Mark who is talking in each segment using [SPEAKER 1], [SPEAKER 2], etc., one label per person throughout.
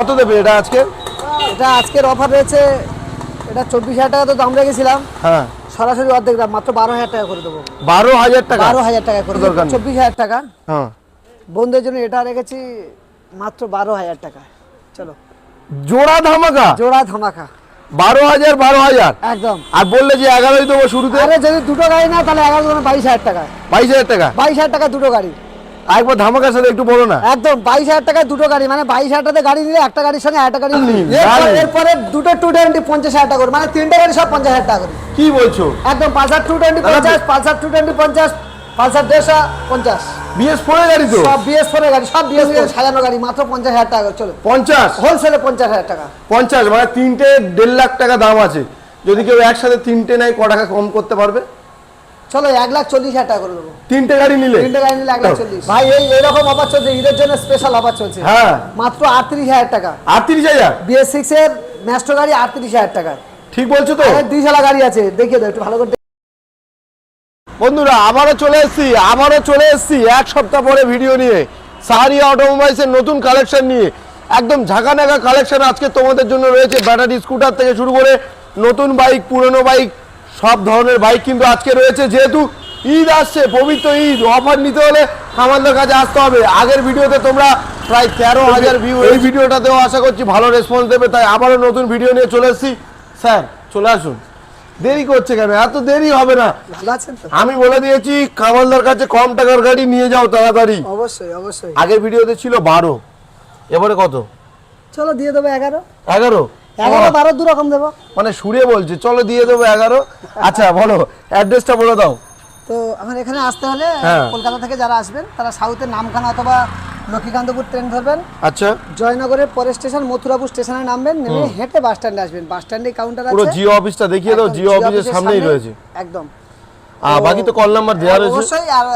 [SPEAKER 1] কত দেবে এটা আজকে?
[SPEAKER 2] এটা আজকের অফার রয়েছে এটা চব্বিশ হাজার টাকা তো দাম রেখেছিলাম।
[SPEAKER 1] হ্যাঁ।
[SPEAKER 2] সরাসরি অর্ধেক দাম মাত্র বারো হাজার টাকা করে দেবো।
[SPEAKER 1] বারো হাজার টাকা?
[SPEAKER 2] বারো হাজার টাকা করে
[SPEAKER 1] দরকার
[SPEAKER 2] চব্বিশ হাজার টাকা।
[SPEAKER 1] হ্যাঁ।
[SPEAKER 2] বন্ধুদের জন্য এটা রেখেছি মাত্র বারো হাজার টাকা। চলো।
[SPEAKER 1] জোড়া ধামাকা?
[SPEAKER 2] জোড়া ধামাকা।
[SPEAKER 1] বারো হাজার বারো হাজার?
[SPEAKER 2] একদম।
[SPEAKER 1] আর বললে যে এগারোই দেবো শুরুতে?
[SPEAKER 2] আরে যদি দুটো গাড়ি না তাহলে এগারো বাইশ হাজার টাকা।
[SPEAKER 1] বাইশ হাজার টাকা?
[SPEAKER 2] বাইশ হাজার টাকা দুটো গাড়ি।
[SPEAKER 1] একবার ধামাকার সাথে একটু বলো না।
[SPEAKER 2] একদম বাইশ হাজার টাকায় দুটো গাড়ি মানে বাইশ হাজার টাকাতে গাড়ি নিলে একটা গাড়ির সঙ্গে একটা গাড়ি এরপরে- দুটো টু টোয়েন্টি পঞ্চাশ হাজার টাকা করে মানে তিনটে গাড়ি সব পঞ্চাশ হাজার টাকা করে।
[SPEAKER 1] কি বলছো?
[SPEAKER 2] একদম পালসার টু টোয়েন্টি পঞ্চাশ পালসার টু টোয়েন্টি পঞ্চাশ পালসার দেড়শো পঞ্চাশ।
[SPEAKER 1] বিএস ফোরে গাড়ি তো?
[SPEAKER 2] সব বিএস ফোরের গাড়ি সব বিএস সাজানো গাড়ি মাত্র পঞ্চাশ হাজার টাকা করে চলো।
[SPEAKER 1] পঞ্চাশ?
[SPEAKER 2] হোলসেলে পঞ্চাশ হাজার টাকা।
[SPEAKER 1] পঞ্চাশ মানে তিনটে দেড় লাখ টাকা দাম আছে। যদি কেউ একসাথে তিনটে নেয় ক টাকা কম করতে পারবে?
[SPEAKER 2] চলো এক লাখ চল্লিশ হাজার টাকা করে দেবো।
[SPEAKER 1] তিনটে গাড়ি নিলে?
[SPEAKER 2] তিনটে গাড়ি নিলে এক লাখ চল্লিশ। ভাই এই এরকম অফার চলছে ঈদের জন্য স্পেশাল অফার চলছে।
[SPEAKER 1] হ্যাঁ।
[SPEAKER 2] মাত্র আটত্রিশ হাজার টাকা।
[SPEAKER 1] আটত্রিশ হাজার?
[SPEAKER 2] বিএস সিক্স এর ম্যাস্টো গাড়ি আটত্রিশ হাজার টাকা।
[SPEAKER 1] ঠিক বলছো তো?
[SPEAKER 2] দুইশালা গাড়ি আছে দেখিয়ে দাও একটু ভালো করে
[SPEAKER 1] বন্ধুরা আবারও চলে এসেছি আবারও চলে এসেছি এক সপ্তাহ পরে ভিডিও নিয়ে। সাহারিয়া অটোমোবাইলসের নতুন কালেকশন নিয়ে। একদম ঝাঁকানাকা কালেকশন আজকে তোমাদের জন্য রয়েছে। ব্যাটারি স্কুটার থেকে শুরু করে নতুন বাইক পুরনো বাইক সব ধরনের বাইক কিন্তু আজকে রয়েছে যেহেতু ঈদ আসছে পবিত্র ঈদ অফার নিতে হলে আমাদের কাছে আসতে হবে। আগের ভিডিওতে তোমরা প্রায় তেরো হাজার ভিউ এই ভিডিওটাতেও আশা করছি ভালো রেসপন্স দেবে তাই আবারও নতুন ভিডিও নিয়ে চলে এসেছি। স্যার চলে আসুন। দেরি করছে কেন? এত দেরি হবে না। আমি বলে দিয়েছি কামালদার কাছে কম টাকার গাড়ি নিয়ে যাও তাড়াতাড়ি।
[SPEAKER 2] অবশ্যই অবশ্যই।
[SPEAKER 1] আগের ভিডিওতে ছিল বারো। এবারে কত?
[SPEAKER 2] চলো দিয়ে দেবো এগারো।
[SPEAKER 1] এগারো?
[SPEAKER 2] এগারো বারো দু রকম দেবো।
[SPEAKER 1] মানে সুরে বলছে চলো দিয়ে দেবো এগারো। আচ্ছা বলো অ্যাড্রেসটা বলে দাও।
[SPEAKER 2] তো আমার এখানে আসতে হলে
[SPEAKER 1] হ্যাঁ।
[SPEAKER 2] কলকাতা থেকে যারা আসবেন তারা সাউথের নামখানা অথবা লক্ষ্মীকান্তপুর ট্রেন ধরবেন।
[SPEAKER 1] আচ্ছা।
[SPEAKER 2] জয়নগরের পরের স্টেশন মথুরাপুর স্টেশনে নামবেন নেমে হেঁটে বাস স্ট্যান্ডে আসবেন। বাস স্ট্যান্ডে কাউন্টার
[SPEAKER 1] পুরো
[SPEAKER 2] আছে।
[SPEAKER 1] জিও অফিসটা দেখিয়ে দাও জিও অফিসের সামনেই রয়েছে।
[SPEAKER 2] একদম।
[SPEAKER 1] আর বাকি তো কল নাম্বার দেওয়া রয়েছে।
[SPEAKER 2] অবশ্যই আর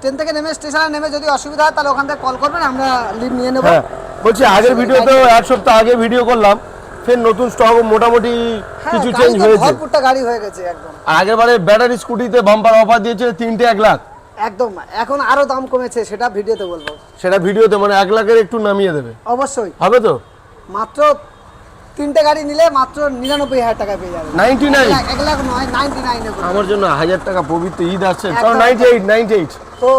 [SPEAKER 2] ট্রেন থেকে নেমে স্টেশনে নেমে যদি অসুবিধা হয় তাহলে ওখান থেকে কল করবেন আমরা লিভ নিয়ে নেব।
[SPEAKER 1] হ্যাঁ বলছি আগের ভিডিওতেও এক সপ্তাহ আগে ভিডিও করলাম। ফের নতুন স্টক মোটামুটি
[SPEAKER 2] হ্যাঁ,
[SPEAKER 1] কিছু চেঞ্জ হয়েছে।
[SPEAKER 2] ভরপুরটা গাড়ি হয়ে গেছে একদম।
[SPEAKER 1] আর আগের বারে ব্যাটারি স্কুটিতে বাম্পার অফার দিয়েছে তিনটে এক লাখ।
[SPEAKER 2] একদম। এখন আরও দাম কমেছে সেটা ভিডিওতে বলব।
[SPEAKER 1] সেটা ভিডিওতে মানে এক লাখের একটু নামিয়ে দেবে।
[SPEAKER 2] অবশ্যই।
[SPEAKER 1] হবে তো?
[SPEAKER 2] মাত্র তিনটে গাড়ি নিলে মাত্র নিরানব্বই হাজার টাকা পেয়ে যাবে।
[SPEAKER 1] 99?
[SPEAKER 2] এক লাখ নয় নাইনটি নাইনে
[SPEAKER 1] আমার জন্য হাজার টাকা পবিত্র ঈদ আসছে। কারণ নাইনটি এইট নাইনটি এইট
[SPEAKER 2] তো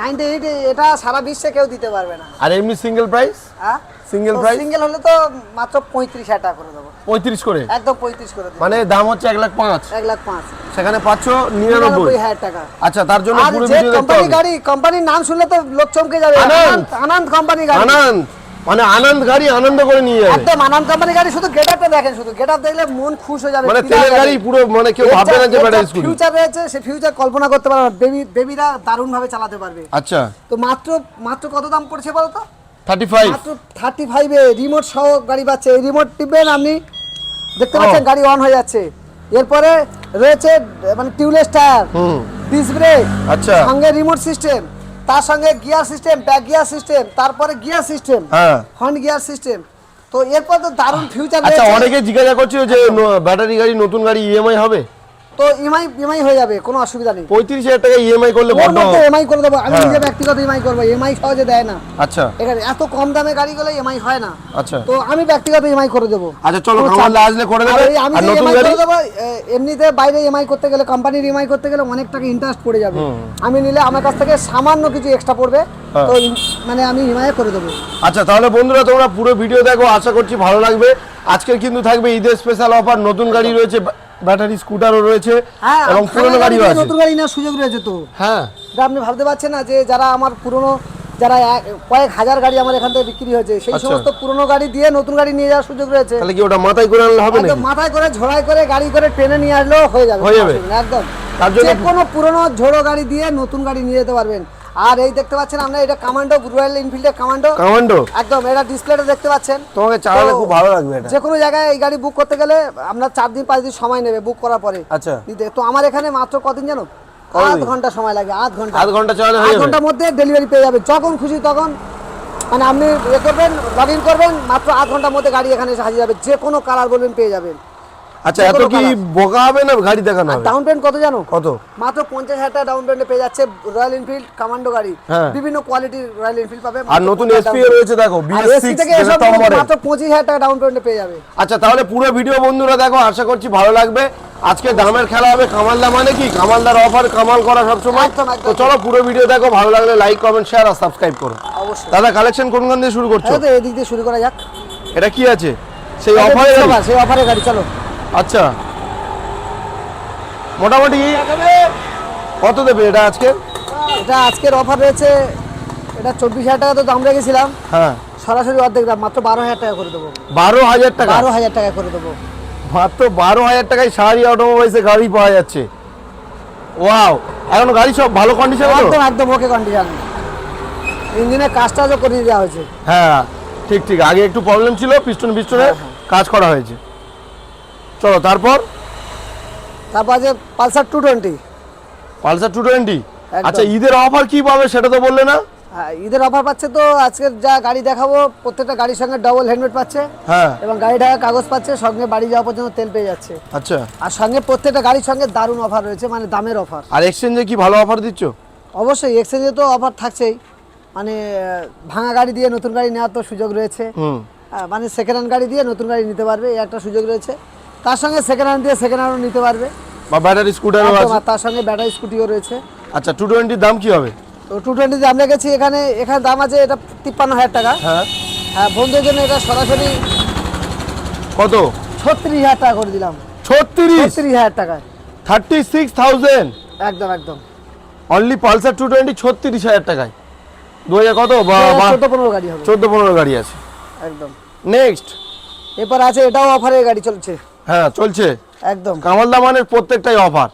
[SPEAKER 2] নাইনটি এইট এটা সারা বিশ্বে কেউ দিতে পারবে না।
[SPEAKER 1] আর এমনি single price Single price?
[SPEAKER 2] Single হলে তো মাত্র পঁয়ত্রিশ হাজার টাকা করে দেবো।
[SPEAKER 1] পঁয়ত্রিশ করে?
[SPEAKER 2] একদম পঁয়ত্রিশ করে দেবো।
[SPEAKER 1] মানে দাম হচ্ছে এক লাখ পাঁচ।
[SPEAKER 2] এক লাখ পাঁচ।
[SPEAKER 1] সেখানে পাচ্ছ নিরানব্বই।
[SPEAKER 2] নিরানব্বই হাজার টাকা।
[SPEAKER 1] আচ্ছা তার জন্য পুরো ভিডিও দেখতে
[SPEAKER 2] কোম্পানি গাড়ি কোম্পানির নাম শুনলে তো লোক চমকে যাবে।
[SPEAKER 1] আনন্দ।
[SPEAKER 2] আনন্দ কোম্পানি গাড়ি।
[SPEAKER 1] আনন্দ। মানে আনন্দ গাড়ি আনন্দ করে নিয়ে যাবে।
[SPEAKER 2] একদম আনন্দ কোম্পানি গাড়ি শুধু গেটআপটা দেখেন শুধু। গেটআপ দেখলে মন খুশ হয়ে যাবে।
[SPEAKER 1] মানে তেলের গাড়ি পুরো মানে কেউ ভাববে না যে ব্যাটারি স্কুটি।
[SPEAKER 2] ফিউচার রয়েছে সে ফিউচার কল্পনা করতে পারবে বেবি বেবিরা দারুণ ভাবে চালাতে পারবে।
[SPEAKER 1] আচ্ছা।
[SPEAKER 2] তো মাত্র মাত্র কত দাম পড়ছে বলতো?
[SPEAKER 1] থার্টি ফাইভ
[SPEAKER 2] থার্টি ফাইভে রিমোট সহ গাড়ি পাচ্ছে। এই রিমোট টিপবেন আপনি। দেখতে। পাচ্ছেন গাড়ি অন হয়ে যাচ্ছে। এরপরে রয়েছে মানে টিউবলেস টায়ার ডিস ব্রেক
[SPEAKER 1] আচ্ছা।
[SPEAKER 2] সঙ্গে রিমোট সিস্টেম তার সঙ্গে gear system back gear system তারপরে গিয়ার সিস্টেম
[SPEAKER 1] হ্যাঁ।
[SPEAKER 2] ফ্রন্ট গিয়ার সিস্টেম তো এরপর তো দারুণ ফিউচার
[SPEAKER 1] আচ্ছা অনেকে জিজ্ঞাসা করছিল যে ব্যাটারি গাড়ি নতুন গাড়ি ইএমআই হবে?
[SPEAKER 2] তো ইএমআই ইএমআই হয়ে যাবে কোনো অসুবিধা নেই
[SPEAKER 1] পঁয়ত্রিশ হাজার টাকা ইএমআই করলে বড্ড
[SPEAKER 2] মধ্যে করে দেবো আমি
[SPEAKER 1] হ্যাঁ।
[SPEAKER 2] নিজে ব্যক্তিগত ইএমআই করব এমআই সহজে দেয় না
[SPEAKER 1] আচ্ছা
[SPEAKER 2] এখানে এত কম দামে গাড়িগুলো ইএমআই হয় না
[SPEAKER 1] আচ্ছা
[SPEAKER 2] তো আমি ব্যক্তিগত ইএমআই করে দেবো
[SPEAKER 1] আচ্ছা চলো কামাল আসলে করে দেবে
[SPEAKER 2] আমি
[SPEAKER 1] গাড়ি
[SPEAKER 2] করে দেবো এমনিতে বাইরে ইএমআই করতে গেলে কোম্পানির ইএমআই করতে গেলে অনেক টাকা ইন্টারেস্ট পড়ে যাবে আমি নিলে আমার কাছ থেকে সামান্য কিছু এক্সট্রা পড়বে
[SPEAKER 1] হ্যাঁ।
[SPEAKER 2] তো মানে আমি ইএমআই করে দেবো
[SPEAKER 1] আচ্ছা তাহলে বন্ধুরা তোমরা পুরো ভিডিও দেখো আশা করছি ভালো লাগবে আজকের কিন্তু থাকবে ঈদের স্পেশাল অফার নতুন গাড়ি রয়েছে ব্যাটারি স্কুটারও রয়েছে
[SPEAKER 2] হ্যাঁ
[SPEAKER 1] এবং পুরনো গাড়িও আছে।
[SPEAKER 2] নতুন গাড়ি নেওয়ার সুযোগ রয়েছে তো।
[SPEAKER 1] হ্যাঁ।
[SPEAKER 2] আপনি ভাবতে পারছেন না যে যারা আমার পুরনো যারা কয়েক হাজার গাড়ি আমার এখান থেকে বিক্রি হয়েছে সেই
[SPEAKER 1] আচ্ছা।
[SPEAKER 2] সমস্ত পুরনো গাড়ি দিয়ে নতুন গাড়ি নিয়ে যাওয়ার সুযোগ রয়েছে।
[SPEAKER 1] তাহলে কি ওটা মাথায় করে আনলে হবে নাকি?
[SPEAKER 2] মাথায় করে ঝোড়াই করে গাড়ি করে ট্রেনে নিয়ে আসলেও হয়ে যাবে।
[SPEAKER 1] হয়ে যাবে।
[SPEAKER 2] একদম।
[SPEAKER 1] তার জন্য-
[SPEAKER 2] কোনো পুরনো ঝোড়ো গাড়ি দিয়ে নতুন গাড়ি নিয়ে যেতে পারবেন। আর এই দেখতে পাচ্ছেন আমরা এটা কমান্ডো রয়্যাল এনফিল্ডের কামান্ডো
[SPEAKER 1] কমান্ডো
[SPEAKER 2] একদম এটা ডিসপ্লেটা দেখতে পাচ্ছেন।
[SPEAKER 1] তোমাকে চালালে খুব ভালো লাগবে এটা।
[SPEAKER 2] যে কোনো জায়গায় এই গাড়ি বুক করতে গেলে আমরা চার দিন পাঁচ দিন সময় নেবে বুক করার পরে।
[SPEAKER 1] আচ্ছা।
[SPEAKER 2] তো আমার এখানে মাত্র কদিন জানো? আধ ঘণ্টা সময় লাগে আধ ঘণ্টা।
[SPEAKER 1] আধ ঘণ্টা চালালে
[SPEAKER 2] আধ ঘণ্টার মধ্যে ডেলিভারি পেয়ে যাবে। যখন খুশি তখন মানে আপনি ইয়ে করবেন লগ ইন করবেন মাত্র আধ ঘণ্টার মধ্যে গাড়ি এখানে এসে হাজির যাবে যে কোনো কালার বলবেন পেয়ে যাবেন।
[SPEAKER 1] আচ্ছা এত কি বোকা হবে না গাড়ি দেখানো হবে?
[SPEAKER 2] ডাউন পেমেন্ট কত জানো?
[SPEAKER 1] কত?
[SPEAKER 2] মাত্র পঞ্চাশ হাজার টাকা ডাউন পেমেন্টে পেয়ে যাচ্ছে রয়্যাল এনফিল্ড কমান্ডো গাড়ি।
[SPEAKER 1] হ্যাঁ।
[SPEAKER 2] বিভিন্ন কোয়ালিটির রয়্যাল এনফিল্ড পাবে।
[SPEAKER 1] আর নতুন এসপি রয়েছে দেখো
[SPEAKER 2] আর
[SPEAKER 1] বিএস
[SPEAKER 2] এসপি
[SPEAKER 1] সিক্স
[SPEAKER 2] থেকে মাত্র পঁচিশ হাজার টাকা ডাউন পেমেন্টে পেয়ে যাবে।
[SPEAKER 1] আচ্ছা তাহলে পুরো ভিডিও বন্ধুরা দেখো আশা করছি ভালো লাগবে। আজকে দামের খেলা হবে কামালদা মানে কি? কামালদার অফার কামাল করা সবসময়। তো চলো পুরো ভিডিও দেখো ভালো লাগলে লাইক কমেন্ট শেয়ার আর সাবস্ক্রাইব করো। দাদা কালেকশন কোন কোন দিয়ে শুরু করছ?
[SPEAKER 2] এদিক দিয়ে শুরু করা যাক।
[SPEAKER 1] এটা কি আছে? সেই অফারে
[SPEAKER 2] সেই অফারে গাড়ি চলো।
[SPEAKER 1] আচ্ছা। মোটামুটি কত দেবে এটা আজকে?
[SPEAKER 2] এটা আজকের অফার রয়েছে এটা চব্বিশ হাজার টাকা তো দাম রেখেছিলাম।
[SPEAKER 1] হ্যাঁ।
[SPEAKER 2] সরাসরি অর্ধেক দাম মাত্র বারো হাজার টাকা করে দেবো।
[SPEAKER 1] বারো হাজার টাকা?
[SPEAKER 2] বারো হাজার টাকা করে দেবো।
[SPEAKER 1] মাত্র বারো হাজার টাকায় সারি অটোমোবাইলসে গাড়ি পাওয়া যাচ্ছে। ওয়াও এখন গাড়ি সব ভালো কন্ডিশন
[SPEAKER 2] একদম একদম ওকে কন্ডিশন ইঞ্জিনের কাজ টাজও করে দেওয়া হয়েছে
[SPEAKER 1] হ্যাঁ ঠিক ঠিক। আগে একটু প্রবলেম ছিল পিস্টন পিস্টনে
[SPEAKER 2] হ্যাঁ, হ্যাঁ।
[SPEAKER 1] কাজ করা হয়েছে। চলো তারপর?
[SPEAKER 2] তারপর আছে Pulsar two twenty
[SPEAKER 1] Pulsar two twenty. আচ্ছা ঈদের অফার কি পাবে সেটা তো বললে না?
[SPEAKER 2] হ্যাঁ, ঈদের অফার পাচ্ছে তো আজকের যা গাড়ি দেখাবো প্রত্যেকটা গাড়ির সঙ্গে ডবল হেলমেট পাচ্ছে
[SPEAKER 1] হ্যাঁ।
[SPEAKER 2] এবং গাড়ি ঢাকা কাগজ পাচ্ছে সঙ্গে বাড়ি যাওয়া পর্যন্ত তেল পেয়ে যাচ্ছে।
[SPEAKER 1] আচ্ছা।
[SPEAKER 2] আর সঙ্গে প্রত্যেকটা গাড়ির সঙ্গে দারুণ অফার রয়েছে মানে দামের অফার
[SPEAKER 1] আর এক্সচেঞ্জে কি ভালো অফার দিচ্ছ?
[SPEAKER 2] অবশ্যই এক্সচেঞ্জে তো অফার থাকছেই। মানে ভাঙা গাড়ি দিয়ে নতুন গাড়ি নেওয়ার তো সুযোগ রয়েছে। মানে সেকেন্ড হ্যান্ড গাড়ি দিয়ে নতুন গাড়ি নিতে পারবে এই একটা সুযোগ রয়েছে। তার সঙ্গে সেকেন্ড হ্যান্ড দিয়ে সেকেন্ড হ্যান্ডও নিতে পারবে।
[SPEAKER 1] বা ব্যাটারি স্কুটারও আছে?
[SPEAKER 2] তার সঙ্গে ব্যাটারি স্কুটিও রয়েছে।
[SPEAKER 1] আচ্ছা টু টোয়েন্টির দাম কি হবে?
[SPEAKER 2] তো টু টোয়েন্টি দাম রেখেছি এখানে এখানে দাম আছে এটা তিপ্পান্ন হাজার টাকা।
[SPEAKER 1] হ্যাঁ।
[SPEAKER 2] হ্যাঁ বন্ধুদের জন্য এটা সরাসরি
[SPEAKER 1] কত?
[SPEAKER 2] ছত্রিশ হাজার টাকা করে দিলাম।
[SPEAKER 1] ছত্রিশ?
[SPEAKER 2] ছত্রিশ হাজার টাকায়।
[SPEAKER 1] থার্টি সিক্স থাউজেন্ড
[SPEAKER 2] একদম একদম।
[SPEAKER 1] অনলি পালসার টু টোয়েন্টি ছত্রিশ হাজার টাকায়। দু হাজার কত
[SPEAKER 2] চোদ্দ পনেরো গাড়ি হবে।
[SPEAKER 1] চোদ্দ পনেরো গাড়ি আছে।
[SPEAKER 2] একদম।
[SPEAKER 1] নেক্সট
[SPEAKER 2] এরপর আছে এটাও অফারের গাড়ি চলছে।
[SPEAKER 1] হ্যাঁ চলছে।
[SPEAKER 2] একদম।
[SPEAKER 1] কামালদা মানের প্রত্যেকটাই অফার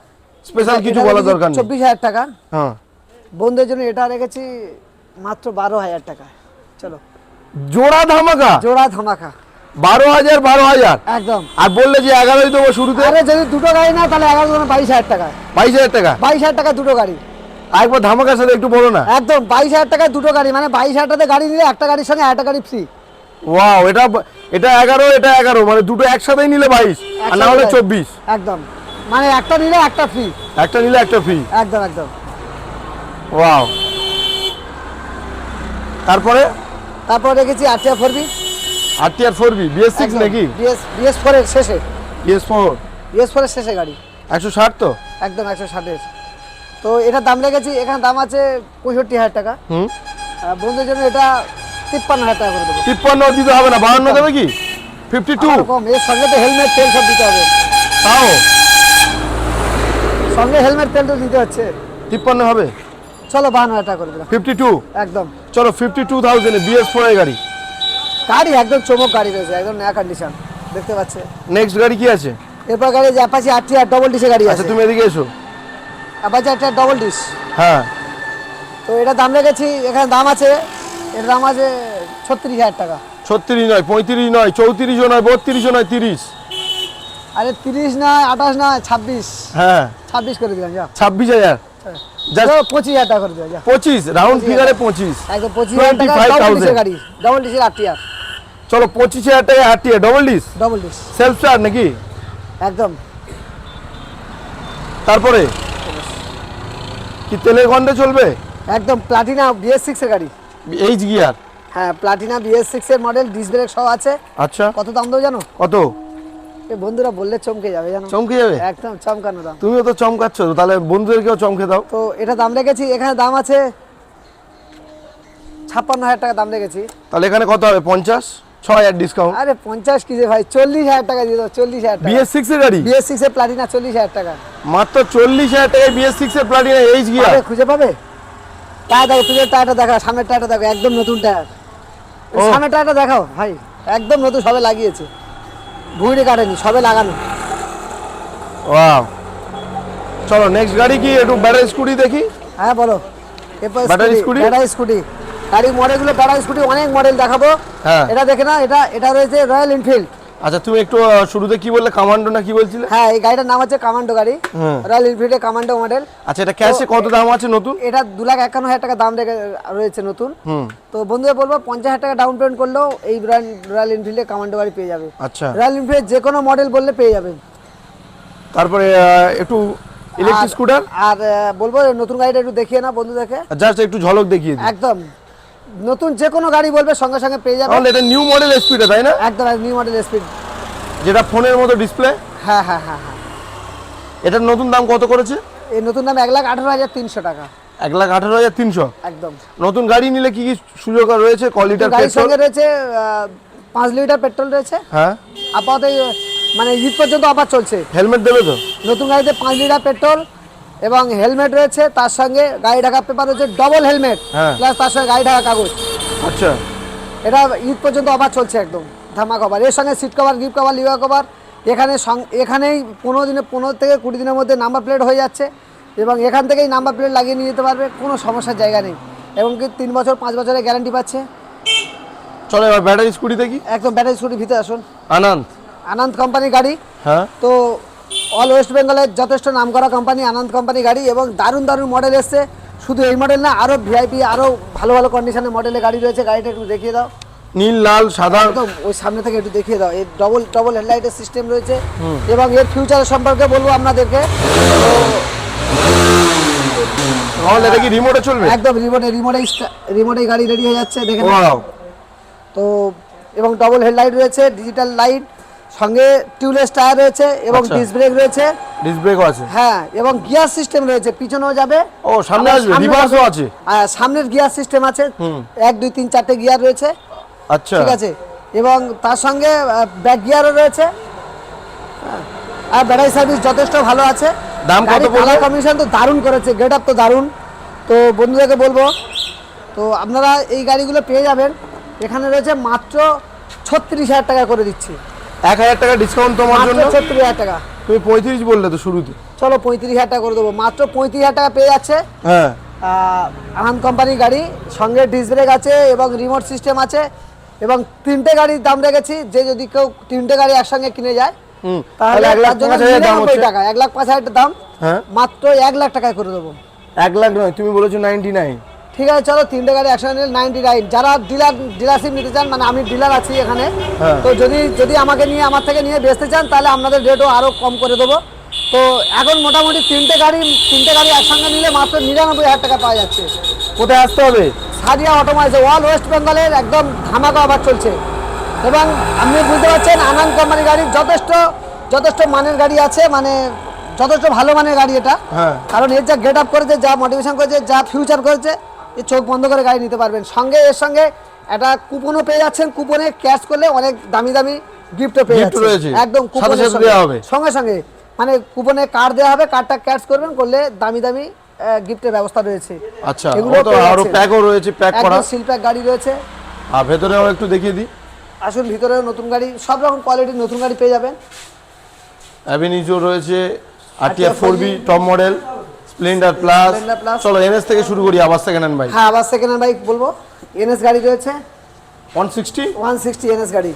[SPEAKER 1] স্পেশাল কিছু বলার দরকার নেই।
[SPEAKER 2] চব্বিশ হাজার টাকা।
[SPEAKER 1] হ্যাঁ।
[SPEAKER 2] বন্ধুদের জন্য এটা রেখেছি মাত্র বারো হাজার টাকা। চলো।
[SPEAKER 1] জোড়া ধামাকা?
[SPEAKER 2] জোড়া ধামাকা।
[SPEAKER 1] বারো হাজার বারো হাজার?
[SPEAKER 2] একদম।
[SPEAKER 1] আর বললে যে এগারোই দেবো শুরুতে?
[SPEAKER 2] আরে যদি দুটো গাড়ি না তাহলে এগারো জন বাইশ হাজার টাকা।
[SPEAKER 1] বাইশ হাজার টাকা?
[SPEAKER 2] বাইশ হাজার টাকা দুটো গাড়ি।
[SPEAKER 1] একবার ধামাকার সাথে একটু বলো না।
[SPEAKER 2] একদম বাইশ হাজার টাকায় দুটো গাড়ি। মানে বাইশ হাজার টাকাতে গাড়ি নিলে একটা গাড়ির সঙ্গে একটা গাড়ি ফ্রি
[SPEAKER 1] ওয়াও এটা এটা এগারো এটা এগারো মানে দুটো একসাথেই নিলে বাইশ আর না হলে চব্বিশ।
[SPEAKER 2] একদম। মানে একটা নিলে একটা ফ্রি
[SPEAKER 1] একটা নিলে একটা ফ্রি
[SPEAKER 2] একদম একদম।
[SPEAKER 1] ওয়াও তারপরে?
[SPEAKER 2] তারপর রেখেছি RTR four V
[SPEAKER 1] R T R four V BS six নাকি?
[SPEAKER 2] বিএস বিএস ফোরের শেষে।
[SPEAKER 1] বিএস ফোর
[SPEAKER 2] বিএস ফোরের শেষে গাড়ি।
[SPEAKER 1] একশো ষাট তো?
[SPEAKER 2] একদম একশো ষাটের। তো এটার দাম রেখেছি এখানে দাম আছে পঁয়ষট্টি হাজার টাকা।
[SPEAKER 1] হুম।
[SPEAKER 2] আর বন্ধুদের জন্য এটা তিপ্পান্ন হাজার টাকা করে দেবো।
[SPEAKER 1] তিপ্পান্ন দিতে হবে না বাহান্ন দেবে কি? ফিফটি টু
[SPEAKER 2] কম এর সঙ্গে তো হেলমেট তেল সব দিতে হবে।
[SPEAKER 1] তাও?
[SPEAKER 2] সঙ্গে হেলমেট তেল তো দিতে হচ্ছে।
[SPEAKER 1] তিপ্পান্ন হবে?
[SPEAKER 2] চলো বাহান্ন হাজার টাকা করে দিলাম।
[SPEAKER 1] ফিফটি টু
[SPEAKER 2] একদম।
[SPEAKER 1] চলো fifty two thousand BS four গাড়ি।
[SPEAKER 2] গাড়ি একদম চমক গাড়ি রয়েছে একদম নয়া কন্ডিশন দেখতে পাচ্ছে?
[SPEAKER 1] নেক্সট গাড়ি কি আছে?
[SPEAKER 2] এরপর গাড়ি যে অ্যাপাচি আটটি আর ডবল ডিসে গাড়ি
[SPEAKER 1] আচ্ছা
[SPEAKER 2] আছে।
[SPEAKER 1] তুমি এদিকে এসো।
[SPEAKER 2] অ্যাপাচি আটটি আর ডবল ডিস
[SPEAKER 1] হ্যাঁ।
[SPEAKER 2] তো এটা দাম রেখেছি এখানে দাম আছে এর দাম আছে ছত্রিশ হাজার টাকা।
[SPEAKER 1] ছত্রিশ নয় পঁয়ত্রিশ নয় চৌত্রিশও নয় বত্রিশও নয় তিরিশ।
[SPEAKER 2] আরে তিরিশ নয় আঠাশ নয় ছাব্বিশ।
[SPEAKER 1] হ্যাঁ।
[SPEAKER 2] ছাব্বিশ করে দিলাম যা।
[SPEAKER 1] ছাব্বিশ হাজার।
[SPEAKER 2] পঁচিশ হাজার টাকা করে দিলাম যা।
[SPEAKER 1] পঁচিশ রাউন্ড ফিগারে পঁচিশ।
[SPEAKER 2] একদম পঁচিশ হাজার টাকা
[SPEAKER 1] 25,000
[SPEAKER 2] ডবল ডিসের গাড়ি ডবল ডিসের
[SPEAKER 1] চলো পঁচিশ হাজার টাকা double disc
[SPEAKER 2] double disc
[SPEAKER 1] self start নাকি?
[SPEAKER 2] একদম।
[SPEAKER 1] তারপরে? কি তেলের গন্ধে চলবে?
[SPEAKER 2] একদম প্লাটিনা বিএস সিক্সের গাড়ি।
[SPEAKER 1] এইচ গিয়ার
[SPEAKER 2] হ্যাঁ প্লাটিনা বিএস সিক্সের মডেল ডিস ব্রেক সহ আছে।
[SPEAKER 1] আচ্ছা।
[SPEAKER 2] কত দাম দেবো জানো?
[SPEAKER 1] কত?
[SPEAKER 2] বন্ধুরা বললে চমকে যাবে জানো?
[SPEAKER 1] চমকে যাবে?
[SPEAKER 2] একদম চমকানো দাম।
[SPEAKER 1] তুমিও তো চমকাচ্ছ তাহলে বন্ধুদেরকেও চমকে দাও।
[SPEAKER 2] তো এটা দাম রেখেছি এখানে দাম আছে ছাপ্পান্ন হাজার টাকা দাম রেখেছি।
[SPEAKER 1] তাহলে এখানে কত হবে? পঞ্চাশ? ছ হাজার ডিসকাউন্ট
[SPEAKER 2] আরে পঞ্চাশ কি যে ভাই? চল্লিশ হাজার টাকা দিয়ে দেবো চল্লিশ হাজার
[SPEAKER 1] বিএস সিক্স এর গাড়ি?
[SPEAKER 2] বিএস সিক্স এর প্লাটিনা চল্লিশ হাজার টাকা।
[SPEAKER 1] মাত্র চল্লিশ হাজার টাকায় বিএস সিক্স এর প্লাটিনা এইচ গিয়ার
[SPEAKER 2] খুঁজে পাবে? টায়ার দেখো পিছনের টায়ারটা দেখা সামনের টায়ারটা দেখো একদম নতুন টায়ার। সামনের টায়ারটা দেখাও ভাই একদম নতুন সবে লাগিয়েছে। ভুঁড়ি কাটেনি সবে লাগানো।
[SPEAKER 1] ওয়াও। চলো নেক্সট গাড়ি কি? একটু ব্যাটারি স্কুটি দেখি।
[SPEAKER 2] হ্যাঁ বলো। এরপর
[SPEAKER 1] battery
[SPEAKER 2] scooty
[SPEAKER 1] scooty?
[SPEAKER 2] Battery scooty গাড়ির মডেলগুলো ব্যাটারি স্কুটি অনেক মডেল দেখাবো।
[SPEAKER 1] হ্যাঁ।
[SPEAKER 2] এটা দেখে না এটা এটা রয়েছে রয়্যাল এনফিল্ড
[SPEAKER 1] আচ্ছা তুমি একটু শুরুতে কি বললে? কামান্ডো না কি বলছিলে?
[SPEAKER 2] হ্যাঁ এই গাড়িটার নাম হচ্ছে কামান্ডো গাড়ি। রয়্যাল এনফিল্ডের কামান্ডো মডেল
[SPEAKER 1] আচ্ছা এটা ক্যাশে কত দাম আছে নতুন?
[SPEAKER 2] এটা দু লাখ একান্ন হাজার টাকা দাম রেখে রয়েছে নতুন।
[SPEAKER 1] হুম।
[SPEAKER 2] তো বন্ধুরা বলব পঞ্চাশ হাজার টাকা ডাউন পেমেন্ট করলেও এই রয়্যাল রয়্যাল এনফিল্ডের কামান্ডো গাড়ি পেয়ে যাবে।
[SPEAKER 1] আচ্ছা।
[SPEAKER 2] রয়্যাল এনফিল্ডের যে কোনো মডেল বললে পেয়ে যাবেন
[SPEAKER 1] তারপরে একটু ইলেকট্রিক স্কুটার
[SPEAKER 2] আর বলব নতুন গাড়িটা একটু দেখিয়ে না বন্ধু দেখে
[SPEAKER 1] জাস্ট একটু ঝলক দেখিয়ে
[SPEAKER 2] একদম। নতুন যে কোনো গাড়ি বলবে সঙ্গে সঙ্গে পেয়ে যাবে।
[SPEAKER 1] তাহলে এটা নিউ মডেল এসপিটা তাই না?
[SPEAKER 2] একদম নিউ মডেল স্পিড
[SPEAKER 1] যেটা ফোনের মতো ডিসপ্লে
[SPEAKER 2] হ্যাঁ হ্যাঁ হ্যাঁ হ্যাঁ।
[SPEAKER 1] এটার নতুন দাম কত করেছে?
[SPEAKER 2] এই নতুন দাম এক লাখ আঠারো হাজার তিনশো টাকা।
[SPEAKER 1] এক লাখ আঠারো হাজার তিনশো?
[SPEAKER 2] একদম।
[SPEAKER 1] নতুন গাড়ি নিলে কি কি সুযোগ রয়েছে? ক লিটার
[SPEAKER 2] গাড়ির সঙ্গে রয়েছে পাঁচ লিটার পেট্রোল রয়েছে।
[SPEAKER 1] হ্যাঁ।
[SPEAKER 2] আপাতত মানে ঈদ পর্যন্ত অফার চলছে।
[SPEAKER 1] হেলমেট দেবে তো?
[SPEAKER 2] নতুন গাড়িতে পাঁচ লিটার পেট্রোল এবং হেলমেট রয়েছে তার সঙ্গে গাড়ি ঢাকা পেপার রয়েছে ডবল হেলমেট। প্লাস তার সঙ্গে গাড়ি ঢাকা কাগজ।
[SPEAKER 1] আচ্ছা।
[SPEAKER 2] এটা ঈদ পর্যন্ত অফার চলছে একদম ধামা কভার এর সঙ্গে seat cover gift cover lever cover এখানে এখানেই পনেরো দিনে পনেরো থেকে কুড়ি দিনের মধ্যে নাম্বার প্লেট হয়ে যাচ্ছে এবং এখান থেকেই নাম্বার প্লেট লাগিয়ে নিয়ে যেতে পারবে কোনো সমস্যার জায়গা নেই। এবং কি তিন বছর পাঁচ বছরের গ্যারান্টি পাচ্ছে।
[SPEAKER 1] চলো এবার ব্যাটারি স্কুটি দেখি।
[SPEAKER 2] একদম ব্যাটারি স্কুটির ভিতরে আসুন।
[SPEAKER 1] আনন্দ।
[SPEAKER 2] আনন্দ কোম্পানির গাড়ি।
[SPEAKER 1] হ্যাঁ।
[SPEAKER 2] তো অল ওয়েস্ট বেঙ্গলের যথেষ্ট নামকরা কোম্পানি আনন্দ কোম্পানি গাড়ি এবং দারুণ দারুণ মডেল এসছে। শুধু এই মডেল না আরও ভিআইপি আরও ভালো ভালো কন্ডিশনের মডেলের গাড়ি রয়েছে। গাড়িটা একটু দেখিয়ে দাও।
[SPEAKER 1] নীল লাল সাদা।
[SPEAKER 2] একদম ওই সামনে থেকে একটু দেখিয়ে দাও। এর ডবল ডবল হেডলাইটের সিস্টেম রয়েছে এবং এর ফিউচার সম্পর্কে বলব আপনাদেরকে।
[SPEAKER 1] তাহলে এটা কি রিমোটে চলবে?
[SPEAKER 2] একদম রিমোটে রিমোটে রিমোটে গাড়ি রেডি হয়ে যাচ্ছে। তো এবং ডবল হেডলাইট রয়েছে ডিজিটাল লাইট সঙ্গে টিউবলেস টায়ার রয়েছে এবং
[SPEAKER 1] আচ্ছা।
[SPEAKER 2] ডিস ব্রেক রয়েছে।
[SPEAKER 1] ডিস্ক ব্রেকও আছে।
[SPEAKER 2] হ্যাঁ এবং গিয়ার সিস্টেম রয়েছে পিছনেও যাবে।
[SPEAKER 1] ও সামনে আসবে রিভার্সও আছে।
[SPEAKER 2] আর সামনের গিয়ার সিস্টেম আছে। এক দুই তিন চারটে গিয়ার রয়েছে।
[SPEAKER 1] আচ্ছা।
[SPEAKER 2] ঠিক আছে। এবং তার সঙ্গে ব্যাক গিয়ারও রয়েছে। হ্যাঁ, আর ব্যাটারি সার্ভিস যথেষ্ট ভালো আছে।
[SPEAKER 1] দাম কত পড়বে?
[SPEAKER 2] কালার কম্বিনেশন তো দারুণ করেছে গেট আপ তো দারুণ। তো বন্ধুদেরকে বলব তো আপনারা এই গাড়িগুলো পেয়ে যাবেন। এখানে রয়েছে মাত্র ছত্রিশ হাজার টাকা করে দিচ্ছি।
[SPEAKER 1] এক হাজার টাকা ডিসকাউন্ট তোমার জন্য?
[SPEAKER 2] ছত্রিশ হাজার টাকা।
[SPEAKER 1] তুমি পঁয়ত্রিশ বললে তো শুরুতে।
[SPEAKER 2] চলো পঁয়ত্রিশ হাজার টাকা করে দেবো। মাত্র পঁয়ত্রিশ হাজার টাকা পেয়ে যাচ্ছে।
[SPEAKER 1] হ্যাঁ।
[SPEAKER 2] আহ, আনন্দ কোম্পানির গাড়ি সঙ্গে ডিস্ক ব্রেক আছে এবং রিমোট সিস্টেম আছে এবং তিনটে গাড়ির দাম রেখেছি। যে যদি কেউ তিনটে গাড়ি একসঙ্গে কিনে যায়
[SPEAKER 1] হুম।
[SPEAKER 2] তাহলে
[SPEAKER 1] এক লাখ
[SPEAKER 2] তার
[SPEAKER 1] পাঁচ হাজার দাম
[SPEAKER 2] 99
[SPEAKER 1] হচ্ছে।
[SPEAKER 2] টাকা। এক লাখ পাঁচ হাজার দাম।
[SPEAKER 1] হ্যাঁ।
[SPEAKER 2] মাত্র এক লাখ টাকায় করে দেবো।
[SPEAKER 1] এক লাখ নয় তুমি বলেছ নাইনটি নাইন
[SPEAKER 2] ঠিক আছে চলো তিনটে গাড়ি একসঙ্গে নিলে নাইনটি নাইন যারা ডিলার ডিলারশিপ নিতে চান মানে আমি ডিলার আছি এখানে
[SPEAKER 1] হ্যাঁ।
[SPEAKER 2] তো যদি যদি আমাকে নিয়ে আমার থেকে নিয়ে বেচতে চান তাহলে আপনাদের রেটও আরও কম করে দেবো। তো এখন মোটামুটি তিনটে গাড়ি তিনটে গাড়ি একসঙ্গে নিলে মাত্র নিরানব্বই হাজার টাকা পাওয়া যাচ্ছে।
[SPEAKER 1] কোথায় আসতে হবে?
[SPEAKER 2] সাদিয়া অটোমাইজ অল ওয়েস্ট বেঙ্গলের একদম ধামাকা অফার চলছে। এবং আপনি বুঝতে পারছেন আনন্দ কোম্পানি গাড়ির যথেষ্ট যথেষ্ট মানের গাড়ি আছে মানে যথেষ্ট ভালো মানের গাড়ি এটা।
[SPEAKER 1] হ্যাঁ।
[SPEAKER 2] কারণ এর যা গেট আপ করেছে যা মোটিভেশন করেছে যা ফিউচার করেছে চোখ বন্ধ করে গাড়ি নিতে পারবেন। সঙ্গে এর সঙ্গে একটা কুপনও পেয়ে যাচ্ছেন। কুপনে ক্যাশ করলে অনেক দামি দামি গিফটও পেয়ে যাচ্ছেন। একদম কুপনের সঙ্গে। সঙ্গে মানে কুপনে কার্ড দেওয়া হবে কার্ডটা ক্যাশ করবেন করলে দামি দামি গিফটের ব্যবস্থা রয়েছে।
[SPEAKER 1] আচ্ছা
[SPEAKER 2] এগুলো
[SPEAKER 1] তো
[SPEAKER 2] আরও
[SPEAKER 1] প্যাকও রয়েছে প্যাক করা।
[SPEAKER 2] সিল প্যাক গাড়ি রয়েছে।
[SPEAKER 1] আর ভেতরেও একটু দেখিয়ে দিই।
[SPEAKER 2] আসুন ভিতরেও নতুন গাড়ি সব রকম কোয়ালিটির নতুন গাড়ি পেয়ে যাবেন।
[SPEAKER 1] অ্যাভিনিজো রয়েছে RTR four V top model Splendor plus. চলো এনএস থেকে শুরু করি আবার সেকেন্ড হ্যান্ড বাইক
[SPEAKER 2] হ্যাঁ আবার সেকেন্ড হ্যান্ড বাইক বলব। এনএস গাড়ি রয়েছে।
[SPEAKER 1] One sixty
[SPEAKER 2] one sixty NS গাড়ি।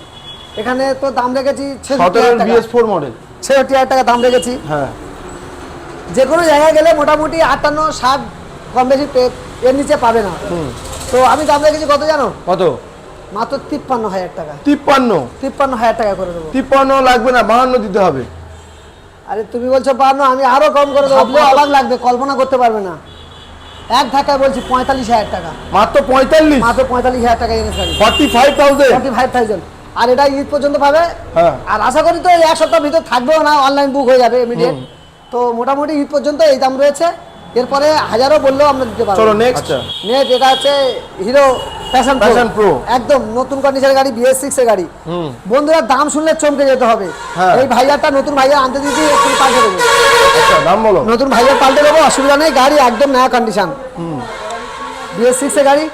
[SPEAKER 2] এখানে তো দাম রেখেছি ছেষট্টি
[SPEAKER 1] সতেরোর
[SPEAKER 2] হাজার টাকা।
[SPEAKER 1] বিএস ফোর মডেল
[SPEAKER 2] ছেষট্টি হাজার টাকা দাম রেখেছি।
[SPEAKER 1] হ্যাঁ।
[SPEAKER 2] যে কোনো জায়গায় গেলে মোটামুটি আটান্ন ষাট কম বেশি এর নিচে পাবে না। তো আমি দাম রেখেছি কত জানো?
[SPEAKER 1] কত?
[SPEAKER 2] মাত্র তিপ্পান্ন হাজার টাকা।
[SPEAKER 1] তিপ্পান্ন।
[SPEAKER 2] তিপ্পান্ন হাজার টাকা করে দেবো।
[SPEAKER 1] তিপ্পান্ন লাগবে না বাহান্ন দিতে হবে।
[SPEAKER 2] আরে তুমি বলছো বান্ন আমি আরও কম করে দেবো। আপনি অবাক লাগবে কল্পনা করতে পারবে না। এক ধাক্কায় বলছি পঁয়তাল্লিশ হাজার টাকা।
[SPEAKER 1] মাত্র পঁয়তাল্লিশ?
[SPEAKER 2] মাত্র পঁয়তাল্লিশ হাজার টাকা এনে গাড়ি
[SPEAKER 1] forty five thousand
[SPEAKER 2] forty five thousand আর এটা ঈদ পর্যন্ত পাবে?
[SPEAKER 1] হ্যাঁ।
[SPEAKER 2] আর আশা করি তো এই এক সপ্তাহ ভিতর থাকবেও না অনলাইন বুক হয়ে যাবে ইমিডিয়েট তো মোটামুটি ঈদ পর্যন্ত এই দাম রয়েছে। এরপরে হাজারও বললেও আমরা দিতে পারব
[SPEAKER 1] চলো নেক্সট আচ্ছা।
[SPEAKER 2] নেট এটা হচ্ছে হিরো প্যাশন
[SPEAKER 1] Passion প্রো
[SPEAKER 2] একদম নতুন কন্ডিশনের গাড়ি বিএস সিক্স এর গাড়ি।
[SPEAKER 1] হুম।
[SPEAKER 2] বন্ধুরা দাম শুনলে চমকে যেতে হবে।
[SPEAKER 1] হ্যাঁ।
[SPEAKER 2] এই ভাইয়ারটা নতুন ভাইয়া আনতে দিচ্ছি একটু পাল্টে দেবো।
[SPEAKER 1] আচ্ছা দাম বলো।
[SPEAKER 2] নতুন ভাইয়ার পাল্টে দেবো অসুবিধা নেই গাড়ি একদম নয়া কন্ডিশন বিএস সিক্স এর গাড়ি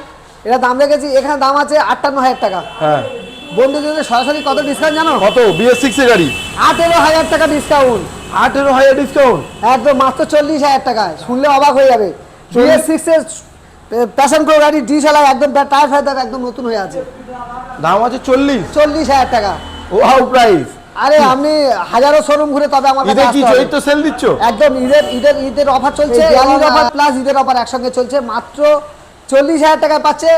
[SPEAKER 2] এটা দাম রেখেছি এখানে দাম আছে আটান্ন হাজার টাকা।
[SPEAKER 1] হ্যাঁ।
[SPEAKER 2] বন্ধুদের সরাসরি কত ডিসকাউন্ট জানো?
[SPEAKER 1] কত? বিএস সিক্স এর গাড়ি।
[SPEAKER 2] আঠেরো হাজার টাকা ডিসকাউন্ট
[SPEAKER 1] আঠেরো হাজার ডিসকাউন্ট
[SPEAKER 2] একদম মাত্র চল্লিশ হাজার টাকায়। শুনলে অবাক হয়ে যাবে। বিএস সিক্স এর প্যাশন প্রো গাড়ি ডি চালায় একদম টায়ার ফায়ার একদম নতুন হয়ে আছে।
[SPEAKER 1] দাম আছে চল্লিশ।
[SPEAKER 2] চল্লিশ হাজার টাকা।
[SPEAKER 1] ও হাউ প্রাইস
[SPEAKER 2] আরে আপনি হাজারো শোরুম ঘুরে তবে আমার কাছে
[SPEAKER 1] কি চৈত্র সেল দিচ্ছ?
[SPEAKER 2] একদম ঈদের ঈদের ঈদের অফার চলছে। দিওয়ালির অফার প্লাস ঈদের অফার একসঙ্গে চলছে। মাত্র চল্লিশ হাজার টাকায় পাচ্ছে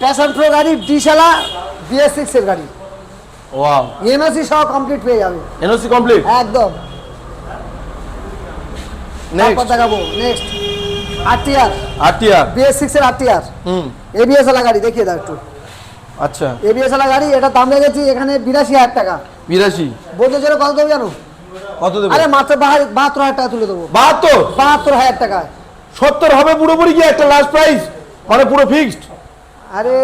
[SPEAKER 2] প্যাশন প্রো গাড়ি ডিশালা বিএস সিক্স এর গাড়ি।
[SPEAKER 1] ওয়াও
[SPEAKER 2] এনওসি সহ কমপ্লিট পেয়ে যাবে।
[SPEAKER 1] এনওসি কমপ্লিট
[SPEAKER 2] একদম। তারপর দেখাবো next RTR
[SPEAKER 1] RTR
[SPEAKER 2] BS six এর আরটিআর
[SPEAKER 1] হুম।
[SPEAKER 2] এবিএস ওয়ালা গাড়ি দেখিয়ে দাও একটু।
[SPEAKER 1] আচ্ছা।
[SPEAKER 2] এবিএস ওয়ালা গাড়ি এটা দাম রেখেছি এখানে বিরাশি হাজার টাকা।
[SPEAKER 1] বিরাশি।
[SPEAKER 2] বন্ধুর জন্য কত দেবো জানো?
[SPEAKER 1] কত দেবে?
[SPEAKER 2] আরে মাত্র বাহাত্তর হাজার টাকা তুলে দেবো।
[SPEAKER 1] বাহাত্তর?
[SPEAKER 2] বাহাত্তর হাজার টাকা
[SPEAKER 1] সত্তর হবে পুরোপুরি কি একটা লাস্ট প্রাইস মানে পুরো ফিক্সড
[SPEAKER 2] আরে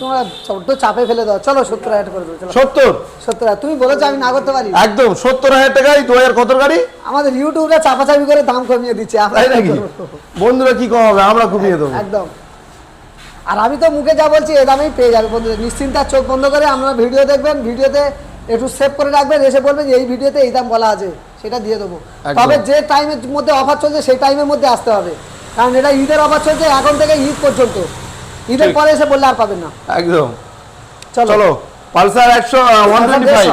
[SPEAKER 2] তোমরা ছোট্ট চাপে ফেলে দাও। চলো সত্তর হাজার করে দেবো চলো।
[SPEAKER 1] সত্তর?
[SPEAKER 2] সত্তর হাজার। তুমি বলেছ আমি না করতে পারি।
[SPEAKER 1] একদম সত্তর হাজার টাকায় দু হাজার কত গাড়ি?
[SPEAKER 2] আমাদের ইউটিউবরা চাপাচাপি করে দাম কমিয়ে দিচ্ছে
[SPEAKER 1] তাই নাকি? বন্ধুরা কি কম হবে আমরা কমিয়ে দেবো।
[SPEAKER 2] একদম। আর আমি তো মুখে যা বলছি এ দামেই পেয়ে যাবে বন্ধুরা। চোখ বন্ধ করে আপনারা ভিডিও দেখবেন ভিডিওতে একটু সেভ করে রাখবেন এসে বলবেন এই ভিডিওতে এই দাম বলা আছে সেটা দিয়ে দেবো। তবে যে টাইমের মধ্যে অফার চলছে সেই টাইমের মধ্যে আসতে হবে। কারণ এটা ঈদের অফার চলছে এখন থেকে ঈদ পর্যন্ত। ঈদের পরে এসে বললে আর পাবেন না।
[SPEAKER 1] একদম।
[SPEAKER 2] চলো।
[SPEAKER 1] পালসার একশো ওয়ান টোয়েন্টি ফাইভ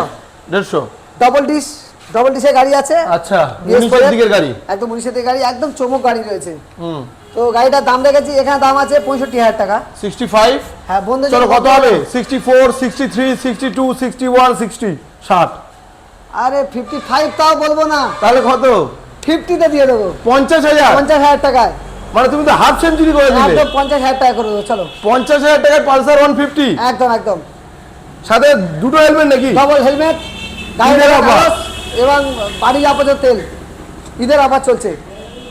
[SPEAKER 2] দেড়শো। ডবল ডিস ডবল ডিসের গাড়ি আছে।
[SPEAKER 1] আচ্ছা উনিশের দিকের গাড়ি।
[SPEAKER 2] একদম উনিশের দিকের গাড়ি একদম চমক গাড়ি রয়েছে।
[SPEAKER 1] হুম।
[SPEAKER 2] তো গাড়িটার দাম রেখেছি এখানে দাম আছে পঁয়ষট্টি হাজার টাকা।
[SPEAKER 1] সিক্সটি ফাইভ
[SPEAKER 2] হ্যাঁ বন্ধু
[SPEAKER 1] চলো কত হবে? Sixty four sixty three sixty two sixty one sixty ষাট।
[SPEAKER 2] আরে ফিফটি ফাইভ তাও বলব না।
[SPEAKER 1] তাহলে কত?
[SPEAKER 2] ফিফটিতে দিয়ে দেবো।
[SPEAKER 1] পঞ্চাশ হাজার।
[SPEAKER 2] পঞ্চাশ হাজার টাকায়।
[SPEAKER 1] মানে তুমি তো হাফ সেঞ্চুরি করে দিলে।
[SPEAKER 2] একদম পঞ্চাশ হাজার টাকা করে দেবো চলো।
[SPEAKER 1] পঞ্চাশ হাজার টাকায় পালসার ওয়ান ফিফটি
[SPEAKER 2] একদম একদম।
[SPEAKER 1] সাথে দুটো হেলমেট নাকি?
[SPEAKER 2] ডবল হেলমেট
[SPEAKER 1] ঈদের offer।
[SPEAKER 2] এবং বাড়ি যাবতীয় তেল। ঈদের অফার চলছে।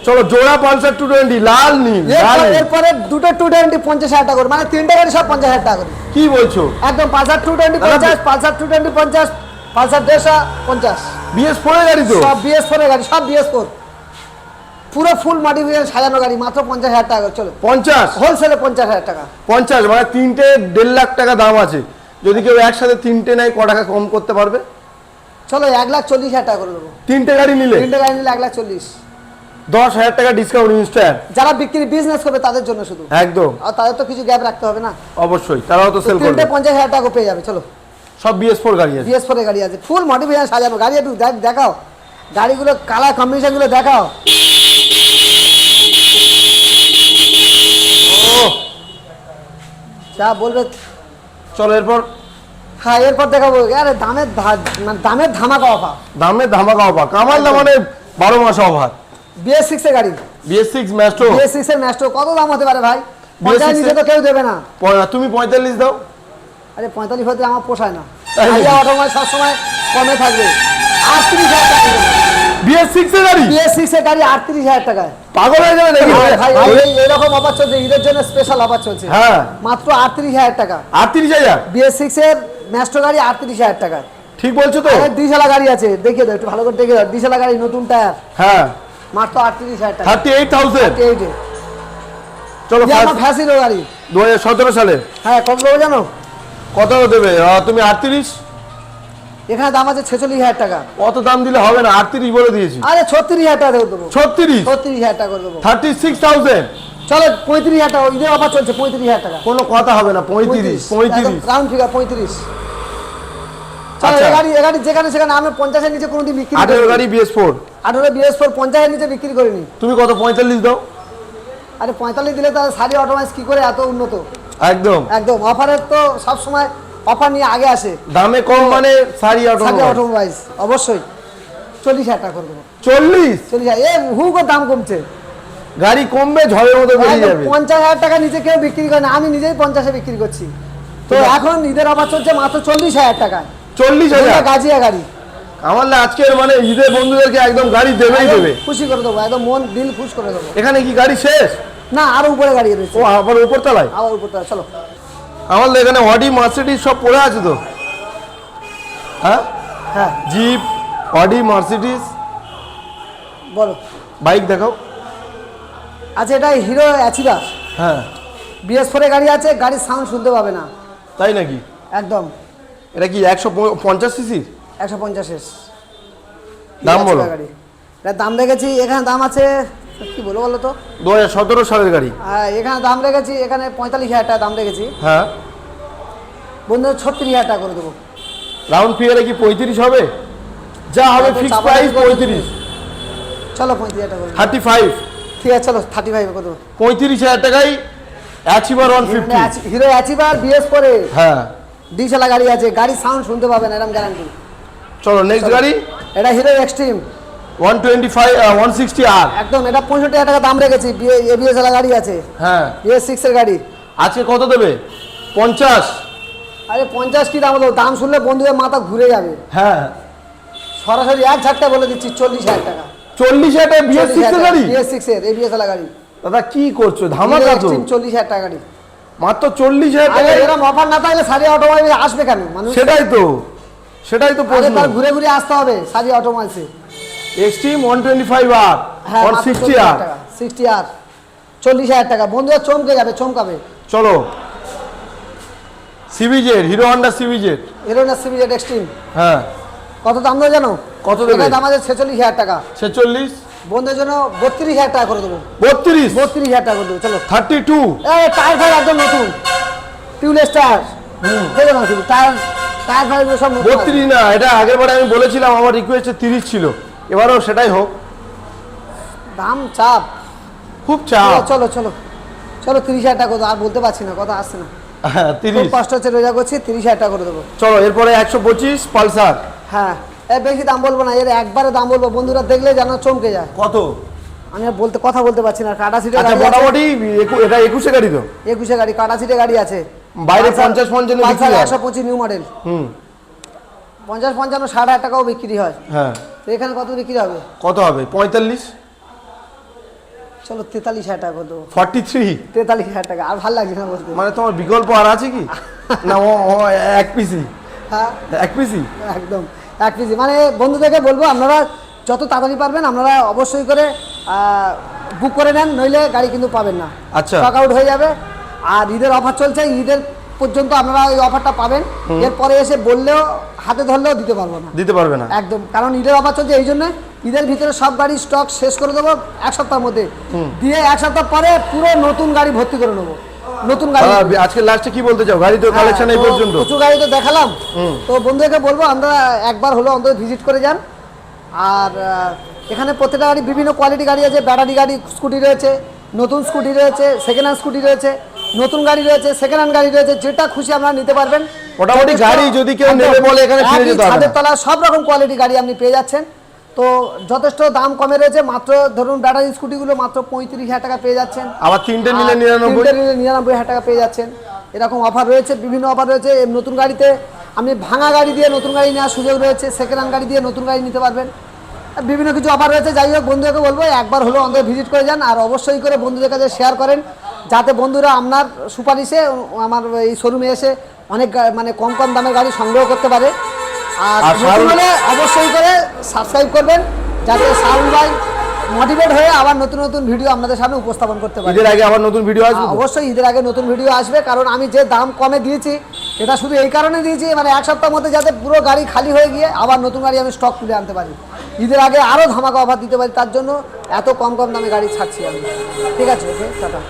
[SPEAKER 1] চলো জোড়া পালসার টু টোয়েন্টি লাল নীল লাল।
[SPEAKER 2] এরপর- দুটো টু টোয়েন্টি পঞ্চাশ হাজার টাকা করে। মানে তিনটে গাড়ি সব পঞ্চাশ হাজার টাকা করে।
[SPEAKER 1] কি বলছো?
[SPEAKER 2] একদম পালসার টু টোয়েন্টি
[SPEAKER 1] দাদা,
[SPEAKER 2] পঞ্চাশ পালসার টু টোয়েন্টি পঞ্চাশ পালসার দেড়শো পঞ্চাশ।
[SPEAKER 1] বিএস ফোর গাড়ি তো?
[SPEAKER 2] সব বিএস ফোর গাড়ি সব বিএস ফোর পুরো ফুল মডিফিকেশন সাজানো গাড়ি মাত্র পঞ্চাশ হাজার টাকা। চলো।
[SPEAKER 1] পঞ্চাশ?
[SPEAKER 2] হোলসেলে পঞ্চাশ হাজার টাকা।
[SPEAKER 1] পঞ্চাশ মানে তিনটে দেড় লাখ টাকা দাম আছে। যদি কেউ একসাথে তিনটে নেয় ক টাকা কম করতে পারবে?
[SPEAKER 2] চলো এক লাখ চল্লিশ হাজার টাকা করে দেবো।
[SPEAKER 1] তিনটে গাড়ি নিলে?
[SPEAKER 2] তিনটে গাড়ি নিলে এক লাখ চল্লিশ।
[SPEAKER 1] দশ হাজার টাকা ডিসকাউন্ট ইনস্ট্যান্ট
[SPEAKER 2] যারা বিক্রি বিজনেস করবে তাদের জন্য শুধু।
[SPEAKER 1] একদম।
[SPEAKER 2] আর তাদের তো কিছু গ্যাপ রাখতে হবে না।
[SPEAKER 1] অবশ্যই তারাও তো সেল করবে।
[SPEAKER 2] তিনটে পঞ্চাশ হাজার টাকা পেয়ে যাবে চলো।
[SPEAKER 1] সব বিএস ফোর গাড়ি আছে।
[SPEAKER 2] বিএস ফোরের গাড়ি আছে। ফুল মডিফিকেশন সাজানো। গাড়ি একটু দেখ- দেখাও। গাড়িগুলো কালার কম্বিনেশনগুলো দেখাও। যা বলবে।
[SPEAKER 1] চলো এরপর।
[SPEAKER 2] হ্যাঁ এরপর দেখাবো। আরে দামের মানে দামের ধামাকা অফার।
[SPEAKER 1] দামে ধামাকা অফার। কামাল মানে বারো মাস অফার।
[SPEAKER 2] বিএস সিক্সের গাড়ি।
[SPEAKER 1] বিএস সিক্স ম্যাস্ট্রো
[SPEAKER 2] বিএস সিক্সের ম্যাস্টো কত দাম হতে পারে ভাই? পঞ্চাশ নিচে তো কেউ দেবে না।
[SPEAKER 1] তুমি পঁয়তাল্লিশ দাও।
[SPEAKER 2] আরে পঁয়তাল্লিশ হতে আমার পোষায় না। অটোমোবাইল সবসময় কমে থাকবে। আটত্রিশ হাজার টাকা
[SPEAKER 1] বিএস সিক্স এর গাড়ি?
[SPEAKER 2] বিএস গাড়ি আটত্রিশ হাজার টাকায়।
[SPEAKER 1] পাগল হয়ে যাবে নাকি?
[SPEAKER 2] ভাই, ভাই এই- এইরকম অফার চলছে ঈদের জন্য স্পেশাল অফার চলছে।
[SPEAKER 1] হ্যাঁ।
[SPEAKER 2] মাত্র আটত্রিশ হাজার টাকা।
[SPEAKER 1] আটত্রিশ হাজার?
[SPEAKER 2] বিএস সিক্স এর ম্যাস্টো গাড়ি আটত্রিশ হাজার টাকা
[SPEAKER 1] ঠিক বলছো তো?
[SPEAKER 2] ডিজেলা গাড়ি আছে দেখিয়ে দাও একটু ভালো করে দেখে দাও। ডিজেলা গাড়ি নতুন টায়ার
[SPEAKER 1] হ্যাঁ।
[SPEAKER 2] মাত্র আটত্রিশ হাজার টাকা।
[SPEAKER 1] থার্টি এইট থাউজেন্ড চলো
[SPEAKER 2] ফ্যাসিলো গাড়ি।
[SPEAKER 1] দু হাজার সতেরো সালে।
[SPEAKER 2] হ্যাঁ কত দেবো জানো?
[SPEAKER 1] কত দেবে? তুমি আটত্রিশ?
[SPEAKER 2] এখানে দাম আছে ছেচল্লিশ হাজার টাকা।
[SPEAKER 1] অত দাম দিলে হবে না আটত্রিশ বলে দিয়েছি।
[SPEAKER 2] আরে ছত্রিশ হাজার টাকা দেবো।
[SPEAKER 1] ছত্রিশ?
[SPEAKER 2] ছত্রিশ হাজার টাকা দেবো।
[SPEAKER 1] থার্টি সিক্স থাউজেন্ড
[SPEAKER 2] চলো পঁয়ত্রিশ হাজার টাকা ঈদের অফার চলছে পঁয়ত্রিশ হাজার টাকা।
[SPEAKER 1] কোনো কথা হবে না পঁয়ত্রিশ পঁয়ত্রিশ।
[SPEAKER 2] রাউন্ড ফিগার পঁয়ত্রিশ।
[SPEAKER 1] আচ্ছা।
[SPEAKER 2] গাড়ি গাড়ি যেখানে সেখানে আমি পঞ্চাশের নিচে কোনোদিন বিক্রি
[SPEAKER 1] আঠেরো
[SPEAKER 2] করিনি
[SPEAKER 1] গাড়ি বিএস ফোর
[SPEAKER 2] আঠেরো বিএস ফোর পঞ্চাশের নিচে বিক্রি করিনি।
[SPEAKER 1] তুমি কত পঁয়তাল্লিশ দাও?
[SPEAKER 2] আরে পঁয়তাল্লিশ দিলে তাহলে সারি অটোমাইজ কি করে এত উন্নত?
[SPEAKER 1] একদম।
[SPEAKER 2] একদম। অফারের তো সবসময় অফার নিয়ে আগে আসে।
[SPEAKER 1] দামে কম মানে সারি অটো
[SPEAKER 2] সারি অটোমোবাইলস অবশ্যই। চল্লিশ হাজার টাকা করে দেবো।
[SPEAKER 1] চল্লিশ?
[SPEAKER 2] চল্লিশ হাজার। এ হুক দাম কমছে।
[SPEAKER 1] গাড়ি কমবে ঝড়ের মতো বেরিয়ে যাবে।
[SPEAKER 2] পঞ্চাশ হাজার টাকা নিচে কেউ বিক্রি করে না। আমি নিজেই পঞ্চাশে বিক্রি করছি। তো এখন ঈদের অফার চলছে মাত্র চল্লিশ হাজার টাকা
[SPEAKER 1] চল্লিশ হাজার?
[SPEAKER 2] গাজিয়া গাড়ি।
[SPEAKER 1] আমার আজকের মানে ঈদের বন্ধুদেরকে একদম গাড়ি দেবেই দেবে।
[SPEAKER 2] খুশি করে দেবো একদম মন দিল খুশ করে দেবো।
[SPEAKER 1] এখানে কি গাড়ি শেষ?
[SPEAKER 2] না আরও উপরে গাড়ি রয়েছে।
[SPEAKER 1] ও আবার উপর তলায়
[SPEAKER 2] আবার উপর তলা, চলো।
[SPEAKER 1] আমার এখানে অডি মার্সিডিজ সব পড়ে আছে তো। হ্যাঁ?
[SPEAKER 2] হ্যাঁ।
[SPEAKER 1] Jeep Audi Mercedes.
[SPEAKER 2] বলো।
[SPEAKER 1] বাইক দেখাও।
[SPEAKER 2] আচ্ছা এটা হিরো অ্যাচিভার
[SPEAKER 1] হ্যাঁ।
[SPEAKER 2] বিএস ফোরে গাড়ি আছে গাড়ির সাউন্ড শুনতে পাবে না।
[SPEAKER 1] তাই নাকি?
[SPEAKER 2] একদম।
[SPEAKER 1] এটা কি একশো পঞ্চাশ সিসি
[SPEAKER 2] একশো পঞ্চাশের।
[SPEAKER 1] দাম বলো।
[SPEAKER 2] গাড়ি। এটার দাম রেখেছি এখানে দাম আছে কি বলো বলো তো
[SPEAKER 1] দু হাজার সতেরো সালের গাড়ি।
[SPEAKER 2] আর এখানে দাম রেখেছি এখানে পঁয়তাল্লিশ হাজার টাকা দাম রেখেছি।
[SPEAKER 1] হ্যাঁ।
[SPEAKER 2] বন্ধু ছত্রিশ হাজার টাকা করে দেবো।
[SPEAKER 1] রাউন্ড ফিগারে কি পঁয়ত্রিশ হবে? যা হবে ফিক্স প্রাইস পঁয়ত্রিশ।
[SPEAKER 2] চলো পঁয়ত্রিশ হাজার টাকা করে
[SPEAKER 1] থার্টি ফাইভ
[SPEAKER 2] ঠিক আছে চলো থার্টি ফাইভ করে দেবো।
[SPEAKER 1] পঁয়ত্রিশ হাজার টাকায় Achiever one fifty
[SPEAKER 2] Hero Achiever BS ফোরে
[SPEAKER 1] হ্যাঁ।
[SPEAKER 2] ডিসেলা গাড়ি আছে গাড়ির সাউন্ড শুনতে পাবেন এরকম গ্যারান্টি
[SPEAKER 1] চলো নেক্সট গাড়ি।
[SPEAKER 2] এটা Hero Xtreme
[SPEAKER 1] one twenty five one sixty আর
[SPEAKER 2] একদম এটা পঁয়ষট্টি হাজার টাকা দাম রেখেছি এবিএস এলা গাড়ি আছে।
[SPEAKER 1] হ্যাঁ।
[SPEAKER 2] বিএস সিক্সের গাড়ি।
[SPEAKER 1] আজকে কত দেবে? পঞ্চাশ।
[SPEAKER 2] আরে পঞ্চাশ কি দাম হলো দাম শুনলে বন্ধুদের মাথা ঘুরে যাবে।
[SPEAKER 1] হ্যাঁ।
[SPEAKER 2] সরাসরি এক ঝাটটা বলে দিচ্ছি চল্লিশ হাজার টাকা।
[SPEAKER 1] চল্লিশ হাজার বিএস সিক্সের গাড়ি?
[SPEAKER 2] বিএস সিক্সের এবিএস এলা গাড়ি।
[SPEAKER 1] দাদা কি করছ? ধামাকা তো।
[SPEAKER 2] চল্লিশ হাজার টাকা গাড়ি।
[SPEAKER 1] মাত্র চল্লিশ হাজার
[SPEAKER 2] আরে
[SPEAKER 1] টাকা
[SPEAKER 2] এরকম অফার না থাকলে সারি অটোমোবাইল আসবে কেন? মানুষ
[SPEAKER 1] সেটাই তো। সেটাই তো প্রশ্ন।
[SPEAKER 2] ঘুরে ঘুরে আসতে হবে সারি অটোমোবাইলসে
[SPEAKER 1] এক্সট্রিম ওয়ান টোয়েন্টি ফাইভ আর ওয়ান সিক্সটি আর
[SPEAKER 2] সিক্সটি আর চল্লিশ হাজার টাকা। বন্ধুরা চমকে যাবে চমকাবে।
[SPEAKER 1] চলো। হিরো হন্ডা
[SPEAKER 2] এক্সট্রিম
[SPEAKER 1] হ্যাঁ।
[SPEAKER 2] কত দাম জানো?
[SPEAKER 1] কত দেবে?
[SPEAKER 2] টাকা। জন্য টাকা করে দেবো। টাকা করে দেবো। চলো। এই টায়ার ফায়ার একদম নতুন। টিউলেস টায়ার দেখো না শুধু টায়ার টায়ার ফায়ার সব নতুন। আছে।
[SPEAKER 1] বত্রিশ না এটা আগেরবারে আমি বলেছিলাম আমার রিকোয়েস্টে তিরিশ ছিল। এবারেও সেটাই হোক।
[SPEAKER 2] দাম চাপ।
[SPEAKER 1] খুব চাপ।
[SPEAKER 2] চলো চলো। চলো তিরিশ হাজার টাকা। আর বলতে পারছি না কথা আসছে না।
[SPEAKER 1] হ্যাঁ তিরিশ।
[SPEAKER 2] কষ্ট হচ্ছে রোজা করছি তিরিশ হাজার টাকা করে দেবো।
[SPEAKER 1] চলো এরপরে একশো পঁচিশ পালসার।
[SPEAKER 2] হ্যাঁ। এ বেশি দাম বলব না এর একবারে দাম বলব। বন্ধুরা দেখলে যেন চমকে যায়।
[SPEAKER 1] কত?
[SPEAKER 2] আমি আর বলতে কথা বলতে পারছি না। কাটা সিটে
[SPEAKER 1] আচ্ছা
[SPEAKER 2] গাড়ি
[SPEAKER 1] মোটামুটি এটা একুশে গাড়ি তো?
[SPEAKER 2] একুশে গাড়ি কাটা সিটে গাড়ি আছে।
[SPEAKER 1] বাইরে পঞ্চাশ পঞ্চান্ন।
[SPEAKER 2] একশো পঁচিশ নিউ মডেল
[SPEAKER 1] হুম।
[SPEAKER 2] পঞ্চাশ পঞ্চান্ন ষাট হাজার টাকাও বিক্রি হয়।
[SPEAKER 1] হ্যাঁ।
[SPEAKER 2] এখানে কত বিক্রি হবে?
[SPEAKER 1] কত হবে? পঁয়তাল্লিশ?
[SPEAKER 2] চলো তেতাল্লিশ হাজার টাকা দেবো
[SPEAKER 1] ফর্টি থ্রি?
[SPEAKER 2] তেতাল্লিশ হাজার টাকা। আর ভালো লাগছে না বলতে?
[SPEAKER 1] মানে তোমার বিকল্প আর আছে কি? না ও ও এক পিসি?
[SPEAKER 2] হ্যাঁ।
[SPEAKER 1] এক পিসি?
[SPEAKER 2] একদম এক কেজি মানে বন্ধুদেরকে বলব আপনারা যত তাড়াতাড়ি পারবেন আপনারা অবশ্যই করে বুক করে নেন নইলে গাড়ি কিন্তু পাবেন না।
[SPEAKER 1] আচ্ছা।
[SPEAKER 2] স্টক আউট হয়ে যাবে। আর ঈদের অফার চলছে ঈদের পর্যন্ত আপনারা ওই অফারটা পাবেন। এরপরে এসে বললেও হাতে ধরলেও দিতে পারব না।
[SPEAKER 1] দিতে পারবে না।
[SPEAKER 2] একদম। কারণ ঈদের অফার চলছে এই জন্য ঈদের ভিতরে সব গাড়ি স্টক শেষ করে দেবো এক সপ্তাহের মধ্যে। দিয়ে এক সপ্তাহ পরে পুরো নতুন গাড়ি ভর্তি করে নেব। নতুন গাড়ি।
[SPEAKER 1] আজকে লাস্টে কি বলতে চাও? গাড়ি তো কালেকশন এই
[SPEAKER 2] হ্যাঁ,
[SPEAKER 1] পর্যন্ত।
[SPEAKER 2] প্রচুর গাড়ি তো দেখালাম। তো বন্ধুদেরকে বলব আমরা একবার হলো অন্তত ভিজিট করে যান। আর এখানে প্রত্যেকটা গাড়ি বিভিন্ন কোয়ালিটি গাড়ি আছে। ব্যাটারি গাড়ি স্কুটি রয়েছে নতুন স্কুটি রয়েছে সেকেন্ড হ্যান্ড স্কুটি রয়েছে। নতুন গাড়ি রয়েছে সেকেন্ড হ্যান্ড গাড়ি রয়েছে যেটা খুশি আপনারা নিতে পারবেন।
[SPEAKER 1] মোটামুটি গাড়ি যদি কেউ নেবে বলে এখানে ফিরে যেতে হবে
[SPEAKER 2] ছাদের তলা সব রকম কোয়ালিটি গাড়ি আপনি পেয়ে যাচ্ছেন। তো যথেষ্ট দাম কমে রয়েছে মাত্র ধরুন ব্যাটারি স্কুটিগুলো মাত্র পঁয়ত্রিশ হাজার টাকা পেয়ে যাচ্ছেন।
[SPEAKER 1] আবার তিনটে নিলে নিরানব্বই।
[SPEAKER 2] নিলে নিরানব্বই হাজার টাকা পেয়ে যাচ্ছেন। এরকম অফার রয়েছে বিভিন্ন অফার রয়েছে। নতুন গাড়িতে আপনি ভাঙা গাড়ি দিয়ে নতুন গাড়ি নেওয়ার সুযোগ রয়েছে সেকেন্ড হ্যান্ড গাড়ি দিয়ে নতুন গাড়ি নিতে পারবেন। বিভিন্ন কিছু অফার রয়েছে যাই হোক বন্ধুদেরকে বলব একবার হলেও অন্তত ভিজিট করে যান আর অবশ্যই করে বন্ধুদের কাছে শেয়ার করেন। যাতে বন্ধুরা আপনার সুপারিশে আমার এই শোরুমে এসে অনেক মানে কম কম দামের গাড়ি সংগ্রহ করতে পারে। আর অবশ্যই করে সাবস্ক্রাইব করবেন যাতে শাহুল ভাই মোটিভেট হয়ে আবার নতুন নতুন ভিডিও আপনাদের সামনে উপস্থাপন করতে পারে।
[SPEAKER 1] ঈদের আগে আবার নতুন ভিডিও আসবে
[SPEAKER 2] অবশ্যই ঈদের আগে নতুন ভিডিও আসবে কারণ আমি যে দাম কমে দিয়েছি এটা শুধু এই কারণে দিয়েছি মানে এক সপ্তাহের মধ্যে যাতে পুরো গাড়ি খালি হয়ে গিয়ে আবার নতুন গাড়ি আমি স্টক তুলে আনতে পারি। ঈদের আগে আরও ধামাকা অফার দিতে পারি তার জন্য এত কম কম দামে গাড়ি ছাড়ছি আমি। ঠিক আছে ওকে টাটা।